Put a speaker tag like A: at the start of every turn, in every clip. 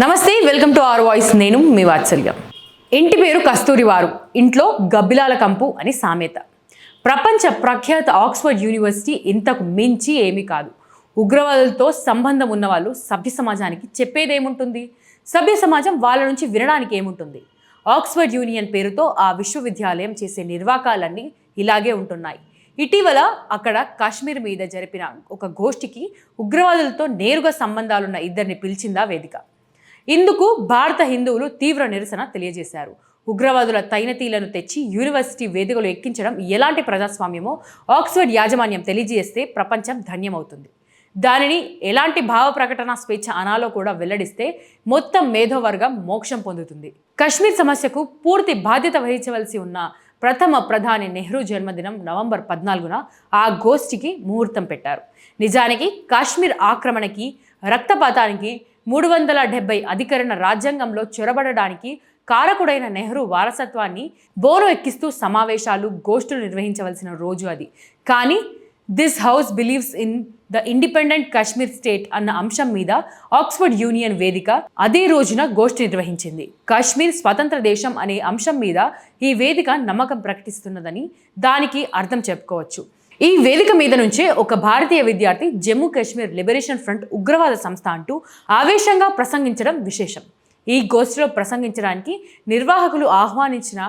A: నమస్తే welcome to are voice. నేను మీ వాత్సల్యం. ఇంటి పేరు కస్తూరి వారు ఇంట్లో గబ్బిలాల కంపు అని సామెత. ప్రపంచ ప్రఖ్యాత ఆక్స్ఫర్డ్ యూనివర్సిటీ ఇంతకు మించి ఏమీ కాదు. ఉగ్రవాదులతో సంబంధం ఉన్నవాళ్ళు సభ్య సమాజానికి చెప్పేదేముంటుంది? సభ్య సమాజం వాళ్ళ నుంచి వినడానికి ఏముంటుంది? ఆక్స్ఫర్డ్ యూనియన్ పేరుతో ఆ విశ్వవిద్యాలయం చేసే నిర్వాకాలన్నీ ఇలాగే ఉంటున్నాయి. ఇటీవల అక్కడ కాశ్మీర్ మీద జరిపిన ఒక గోష్ఠికి ఉగ్రవాదులతో నేరుగా సంబంధాలున్న ఇద్దరిని పిలిచిందా వేదిక. ఇందుకు భారత హిందువులు తీవ్ర నిరసన తెలియజేశారు. ఉగ్రవాదుల తైనతీలను తెచ్చి యూనివర్సిటీ వేదికలు ఎక్కించడం ఎలాంటి ప్రజాస్వామ్యమో ఆక్స్ఫర్డ్ యాజమాన్యం తెలియజేస్తే ప్రపంచం ధన్యమవుతుంది. దానిని ఎలాంటి భావ ప్రకటన స్వేచ్ఛ అనాలో కూడా వెల్లడిస్తే మొత్తం మేధోవర్గం మోక్షం పొందుతుంది. కశ్మీర్ సమస్యకు పూర్తి బాధ్యత వహించవలసి ఉన్న ప్రథమ ప్రధాని నెహ్రూ జన్మదినం నవంబర్ పద్నాలుగున ఆ గోష్ఠికి ముహూర్తం పెట్టారు. నిజానికి కాశ్మీర్ ఆక్రమణకి రక్తపాతానికి మూడు వందల డెబ్బై అధికరణ రాజ్యాంగంలో చొరబడడానికి కారకుడైన నెహ్రూ వారసత్వాన్ని బోరు ఎక్కిస్తూ సమావేశాలు గోష్ఠులు నిర్వహించవలసిన రోజు అది. కానీ this house believes in the independent Kashmir state అన్న అంశం మీద ఆక్స్ఫర్డ్ యూనియన్ వేదిక అదే రోజున గోష్ఠి నిర్వహించింది. కాశ్మీర్ స్వతంత్ర దేశం అనే అంశం మీద ఈ వేదిక నమ్మకం ప్రకటిస్తున్నదని దానికి అర్థం చెప్పుకోవచ్చు. ఈ వేదిక మీద నుంచే ఒక భారతీయ విద్యార్థి జమ్మూ కాశ్మీర్ లిబరేషన్ ఫ్రంట్ ఉగ్రవాద సంస్థ అంటూ ఆవేశంగా ప్రసంగించడం విశేషం. ఈ గోష్ఠిలో ప్రసంగించడానికి నిర్వాహకులు ఆహ్వానించిన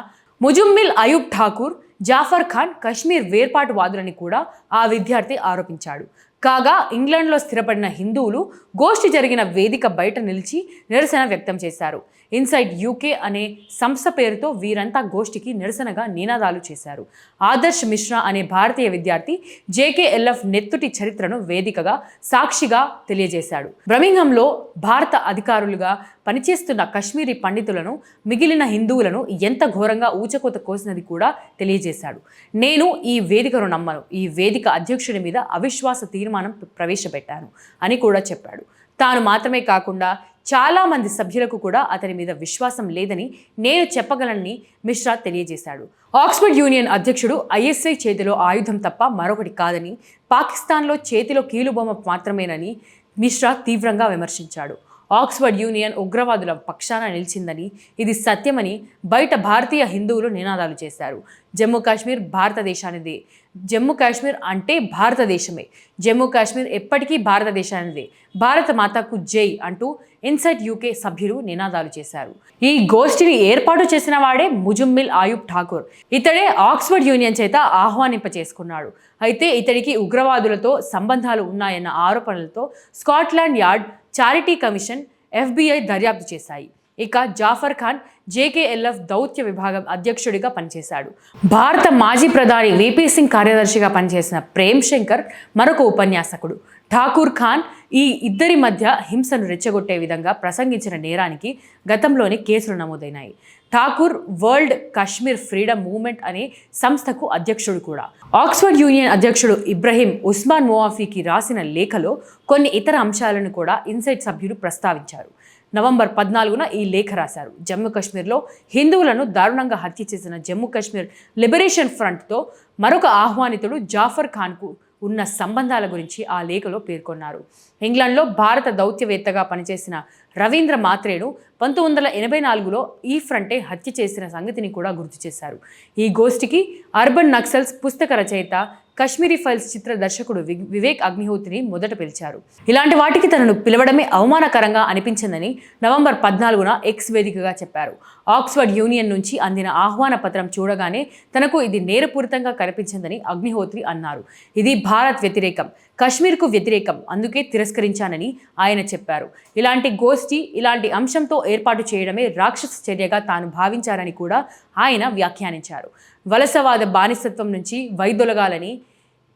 A: ముజుమ్మిల్ అయూబ్ ఠాకూర్ జాఫర్ ఖాన్ కశ్మీర్ వేర్పాటువాదులని కూడా ఆ విద్యార్థి ఆరోపించాడు. కాగా ఇంగ్లాండ్లో స్థిరపడిన హిందువులు గోష్ఠి జరిగిన వేదిక బయట నిలిచి నిరసన వ్యక్తం చేశారు. ఇన్సైడ్ యూకే అనే సంస్థ పేరుతో వీరంతా గోష్ఠికి నిరసనగా నినాదాలు చేశారు. ఆదర్శ్ మిశ్రా అనే భారతీయ విద్యార్థి జేకేఎల్ఎఫ్ నెత్తుటి చరిత్రను వేదికగా సాక్షిగా తెలియజేశాడు. బ్రమింగంలో భారత అధికారులుగా పనిచేస్తున్న కశ్మీరీ పండితులను మిగిలిన హిందువులను ఎంత ఘోరంగా ఊచకోత కోసినది కూడా తెలియజేశాడు. నేను ఈ వేదికను నమ్మను. ఈ వేదిక అధ్యక్షుడి మీద అవిశ్వాస తీర్మానం ప్రవేశపెట్టాను అని కూడా చెప్పాడు. తాను మాత్రమే కాకుండా చాలామంది సభ్యులకు కూడా అతని మీద విశ్వాసం లేదని నేను చెప్పగలనని మిశ్రా తెలియజేశాడు. ఆక్స్ఫర్డ్ యూనియన్ అధ్యక్షుడు ఐఎస్ఐ చేతిలో ఆయుధం తప్ప మరొకటి కాదని పాకిస్తాన్లో చేతిలో కీలుబొమ్మ మాత్రమేనని మిశ్రా తీవ్రంగా విమర్శించాడు. ఆక్స్ఫర్డ్ యూనియన్ ఉగ్రవాదుల పక్షాన నిలిచిందని ఇది సత్యమని బయట భారతీయ హిందువులు నినాదాలు చేశారు. జమ్మూ కాశ్మీర్ భారతదేశానిదే. జమ్మూ కాశ్మీర్ అంటే భారతదేశమే. జమ్మూ కాశ్మీర్ ఎప్పటికీ భారతదేశానిదే. భారత మాతకు జై అంటూ ఇన్సైట్ యూకే సభ్యులు నినాదాలు చేశారు. ఈ గోష్ఠిని ఏర్పాటు చేసిన వాడే ముజుమ్మిల్ ఆయుబ్ ఠాకూర్. ఇతడే ఆక్స్ఫర్డ్ యూనియన్ చేత ఆహ్వానింప చేసుకున్నాడు అయితే ఇతడికి ఉగ్రవాదులతో సంబంధాలు ఉన్నాయన్న ఆరోపణలతో Scotland Yard charity commission FBI దర్యాప్తు చేశాయి. ఇక జాఫర్ ఖాన్ జేకేఎల్ఎఫ్ దౌత్య విభాగం అధ్యక్షుడిగా పనిచేశాడు. భారత మాజీ ప్రధాని విపి సింగ్ కార్యదర్శిగా పనిచేసిన ప్రేమ్ శంకర్ మరొక ఉపన్యాసకుడు. ఠాకూర్ ఖాన్ ఈ ఇద్దరి మధ్య హింసను రెచ్చగొట్టే విధంగా ప్రసంగించిన నేరానికి గతంలోనే కేసులు నమోదైనాయి. Thakur world Kashmir freedom movement అనే సంస్థకు అధ్యక్షుడు కూడా. ఆక్స్ఫర్డ్ యూనియన్ అధ్యక్షుడు ఇబ్రహీం ఉస్మాన్ మోవాఫీకి రాసిన లేఖలో కొన్ని ఇతర అంశాలను కూడా ఇన్సైట్ సభ్యులు ప్రస్తావించారు. నవంబర్ పద్నాలుగున ఈ లేఖ రాశారు. జమ్మూ కాశ్మీర్లో హిందువులను దారుణంగా హత్య చేసిన జమ్మూ కాశ్మీర్ లిబరేషన్ ఫ్రంట్తో మరొక ఆహ్వానితుడు జాఫర్ ఖాన్కు ఉన్న సంబంధాల గురించి ఆ లేఖలో పేర్కొన్నారు. ఇంగ్లాండ్లో భారత దౌత్యవేత్తగా పనిచేసిన రవీంద్ర మాత్రేను పంతొమ్మిది వందల ఎనభై నాలుగులో ఈ ఫ్రంటే హత్య చేసిన సంగతిని కూడా గుర్తు చేశారు. ఈ గోష్ఠికి అర్బన్ నక్సల్స్ పుస్తక రచయిత కశ్మీరీ ఫైల్స్ చిత్ర దర్శకుడు వి- వివేక్ అగ్నిహోత్రిని మొదట పిలిచారు. ఇలాంటి వాటికి తనను పిలవడమే అవమానకరంగా అనిపించిందని నవంబర్ పద్నాలుగున ఎక్స్ వేదికగా చెప్పారు. ఆక్స్ఫర్డ్ యూనియన్ నుంచి అందిన ఆహ్వాన పత్రం చూడగానే తనకు ఇది నేరపూరితంగా కనిపించిందని అగ్నిహోత్రి అన్నారు. ఇది భారత్ వ్యతిరేకం. కశ్మీర్కు వ్యతిరేకం. అందుకే తిరస్కరించానని ఆయన చెప్పారు. ఇలాంటి గోష్ఠి ఇలాంటి అంశంతో ఏర్పాటు చేయడమే రాక్షస చర్యగా తాను భావించారని కూడా ఆయన వ్యాఖ్యానించారు. వలసవాద బానిసత్వం నుంచి వైదొలగాలని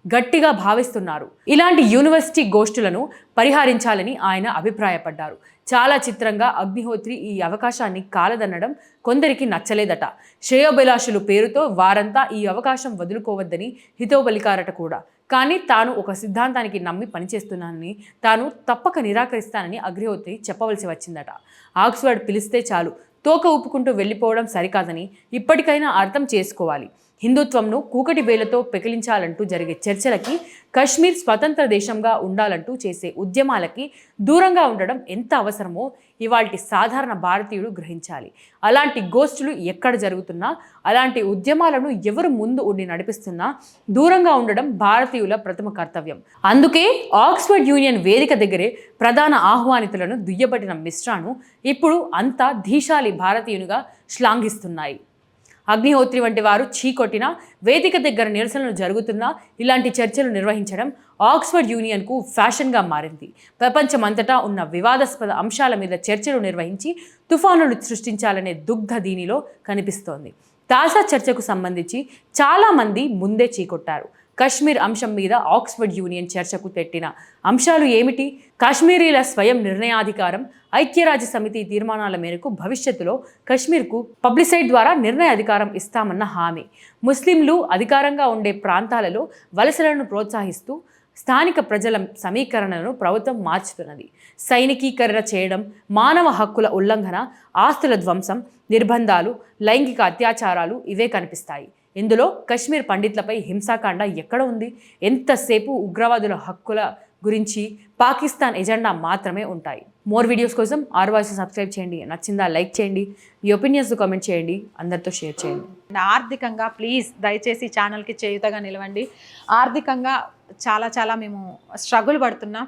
A: గట్టిగా భావిస్తున్నారు. ఇలాంటి యూనివర్సిటీ గోష్ఠులను పరిహరించాలని ఆయన అభిప్రాయపడ్డారు. చాలా చిత్రంగా అగ్నిహోత్రి ఈ అవకాశాన్ని కాలదన్నడం కొందరికి నచ్చలేదట. శ్రేయోభిలాషులు పేరుతో వారంతా ఈ అవకాశం వదులుకోవద్దని హితోబలికారట కూడా. కానీ తాను ఒక సిద్ధాంతానికి నమ్మి పనిచేస్తున్నానని తాను తప్పక నిరాకరిస్తానని అగ్నిహోత్రి చెప్పవలసి వచ్చిందట. ఆక్స్ఫర్డ్ పిలిస్తే చాలు తోక ఊపుకుంటూ వెళ్ళిపోవడం సరికాదని ఇప్పటికైనా అర్థం చేసుకోవాలి. హిందుత్వంను కూకటి వేలతో పెకిలించాలంటూ జరిగే చర్చలకి కశ్మీర్ స్వతంత్ర దేశంగా ఉండాలంటూ చేసే ఉద్యమాలకి దూరంగా ఉండడం ఎంత అవసరమో ఇవాళ సాధారణ భారతీయుడు గ్రహించాలి. అలాంటి గోష్ఠులు ఎక్కడ జరుగుతున్నా అలాంటి ఉద్యమాలను ఎవరు ముందు ఉండి నడిపిస్తున్నా దూరంగా ఉండడం భారతీయుల ప్రథమ కర్తవ్యం. అందుకే ఆక్స్ఫర్డ్ యూనియన్ వేదిక దగ్గరే ప్రధాన ఆహ్వానితులను దుయ్యబట్టిన మిశ్రాను ఇప్పుడు అంతా ధీశాలి భారతీయునిగా శ్లాఘిస్తున్నాయి. అగ్నిహోత్రి వంటి వారు చీకొట్టినా వేదిక దగ్గర నిరసనలు జరుగుతున్నా ఇలాంటి చర్చలు నిర్వహించడం ఆక్స్ఫర్డ్ యూనియన్కు ఫ్యాషన్గా మారింది. ప్రపంచమంతటా ఉన్న వివాదాస్పద అంశాల మీద చర్చలు నిర్వహించి తుఫానులు సృష్టించాలనే దుగ్ధ దీనిలో కనిపిస్తోంది. తాజా చర్చకు సంబంధించి చాలామంది ముందే చీకొట్టారు. కశ్మీర్ అంశం మీద ఆక్స్ఫర్డ్ యూనియన్ చర్చకు పెట్టిన అంశాలు ఏమిటి? కాశ్మీరీల స్వయం నిర్ణయాధికారం ఐక్యరాజ్య సమితి తీర్మానాల మేరకు భవిష్యత్తులో కశ్మీర్కు పబ్లిసైట్ ద్వారా నిర్ణయ అధికారం ఇస్తామన్న హామీ. ముస్లింలు అధికారంగా ఉండే ప్రాంతాలలో వలసలను ప్రోత్సహిస్తూ స్థానిక ప్రజల సమీకరణలను ప్రభుత్వం మార్చుతున్నది. సైనికీకరణ చేయడం మానవ హక్కుల ఉల్లంఘన ఆస్తుల ధ్వంసం నిర్బంధాలు లైంగిక అత్యాచారాలు ఇవే కనిపిస్తాయి. ఇందులో కశ్మీర్ పండిట్లపై హింసాకాండ ఎక్కడ ఉంది? ఎంతసేపు ఉగ్రవాదుల హక్కుల గురించి పాకిస్తాన్ ఎజెండా మాత్రమే ఉంటాయి? మోర్ వీడియోస్ కోసం ఆరు వాయిస్ సబ్స్క్రైబ్ చేయండి. నచ్చిందా లైక్ చేయండి. మీ ఒపీనియన్స్ కామెంట్ చేయండి. అందరితో షేర్ చేయండి.
B: ఆర్థికంగా ప్లీజ్ దయచేసి ఛానల్కి చేయుతగా నిలవండి. ఆర్థికంగా చాలా చాలా మేము స్ట్రగుల్ పడుతున్నాం.